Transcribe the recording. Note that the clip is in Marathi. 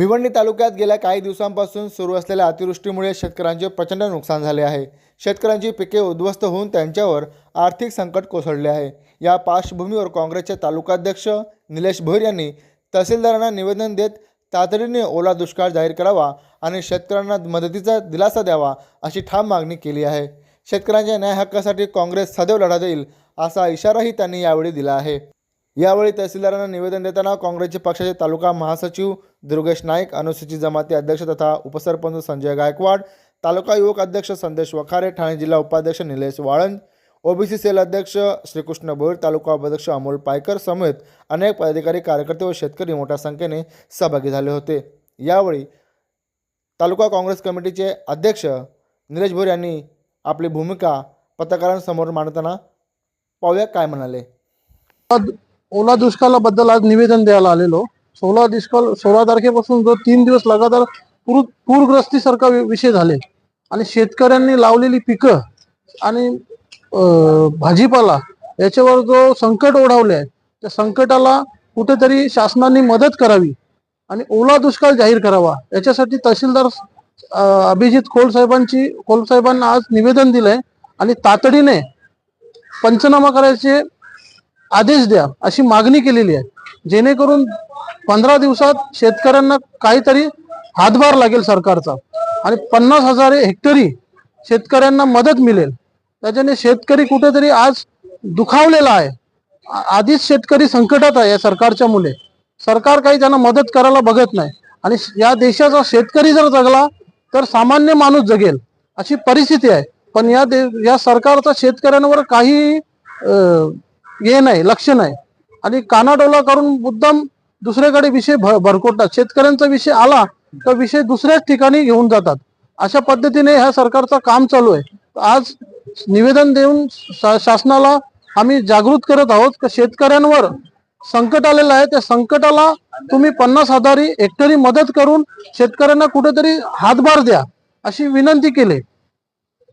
भिवंडी तालुक्यात गेल्या काही दिवसांपासून सुरू असलेल्या अतिवृष्टीमुळे शेतकऱ्यांचे प्रचंड नुकसान झाले आहे. शेतकऱ्यांची पिके उद्ध्वस्त होऊन त्यांच्यावर आर्थिक संकट कोसळले आहे. या पार्श्वभूमीवर काँग्रेसचे तालुकाध्यक्ष निलेश भोईर यांनी तहसीलदारांना निवेदन देत तातडीने ओला दुष्काळ जाहीर करावा आणि शेतकऱ्यांना मदतीचा दिलासा द्यावा अशी ठाम मागणी केली आहे. शेतकऱ्यांच्या न्याय हक्कासाठी काँग्रेस सदैव लढा देईल असा इशाराही त्यांनी यावेळी दिला आहे. यावेळी तहसीलदारांना निवेदन देताना काँग्रेसचे पक्षाचे तालुका महासचिव दुर्गेश नाईक अनुसूचित जमाती अध्यक्ष तथा उपसरपंच संजय गायकवाड तालुका युवक अध्यक्ष संदेश वखारे ठाणे जिल्हा उपाध्यक्ष निलेश वाळंज ओबीसी सेल अध्यक्ष श्रीकृष्ण भोईर तालुका उपाध्यक्ष अमोल पायकर समेत अनेक पदाधिकारी कार्यकर्ते व शेतकरी मोठ्या संख्येने सहभागी झाले होते. यावेळी तालुका काँग्रेस कमिटीचे अध्यक्ष निलेश भोईर यांनी आपली भूमिका पत्रकारांसमोर मांडताना पाहूया काय म्हणाले. ओला दुष्काळाबद्दल आज निवेदन द्यायला आलेलो. सोळा दुष्काळ सोळा तारखेपासून जो तीन दिवस लगातार पूर पूरग्रस्तीसारखा वि- विषय झाले. आणि शेतकऱ्यांनी लावलेली पिकं आणि भाजीपाला याच्यावर जो संकट ओढावले आहे त्या संकटाला कुठेतरी शासनाने मदत करावी आणि ओला दुष्काळ जाहीर करावा. याच्यासाठी तहसीलदार अभिजित खोल साहेबांची खोल साहेबांना आज निवेदन दिलंय आणि तातडीने पंचनामा करायचे आदेश द्या अशी मागणी केलेली आहे. जेणेकरून पंधरा दिवसात शेतकऱ्यांना काहीतरी हातभार लागेल सरकारचा आणि पन्नास हजार हेक्टरी शेतकऱ्यांना मदत मिळेल. त्याच्याने शेतकरी कुठेतरी आज दुखावलेला आहे. आ- आधीच शेतकरी संकटात आहे या सरकारच्या मुले. सरकार काही त्यांना मदत करायला बघत नाही. आणि या देशाचा शेतकरी जर जगला तर सामान्य माणूस जगेल अशी परिस्थिती आहे. पण या दे या सरकारचा शेतकऱ्यांवर काही हे नाही लक्ष नाही. आणि कानाडोला करून मुद्दाम दुसऱ्याकडे विषय भरकोटतात शेतकऱ्यांचा विषय आला तर विषय दुसऱ्याच ठिकाणी घेऊन जातात. अशा पद्धतीने ह्या सरकारचं काम चालू आहे. आज निवेदन देऊन शा- शासनाला आम्ही जागृत करत आहोत की शेतकऱ्यांवर संकट आलेलं आहे. त्या संकटाला तुम्ही पन्नास हजारी हेक्टरी मदत करून शेतकऱ्यांना कुठेतरी हातभार द्या अशी विनंती केली.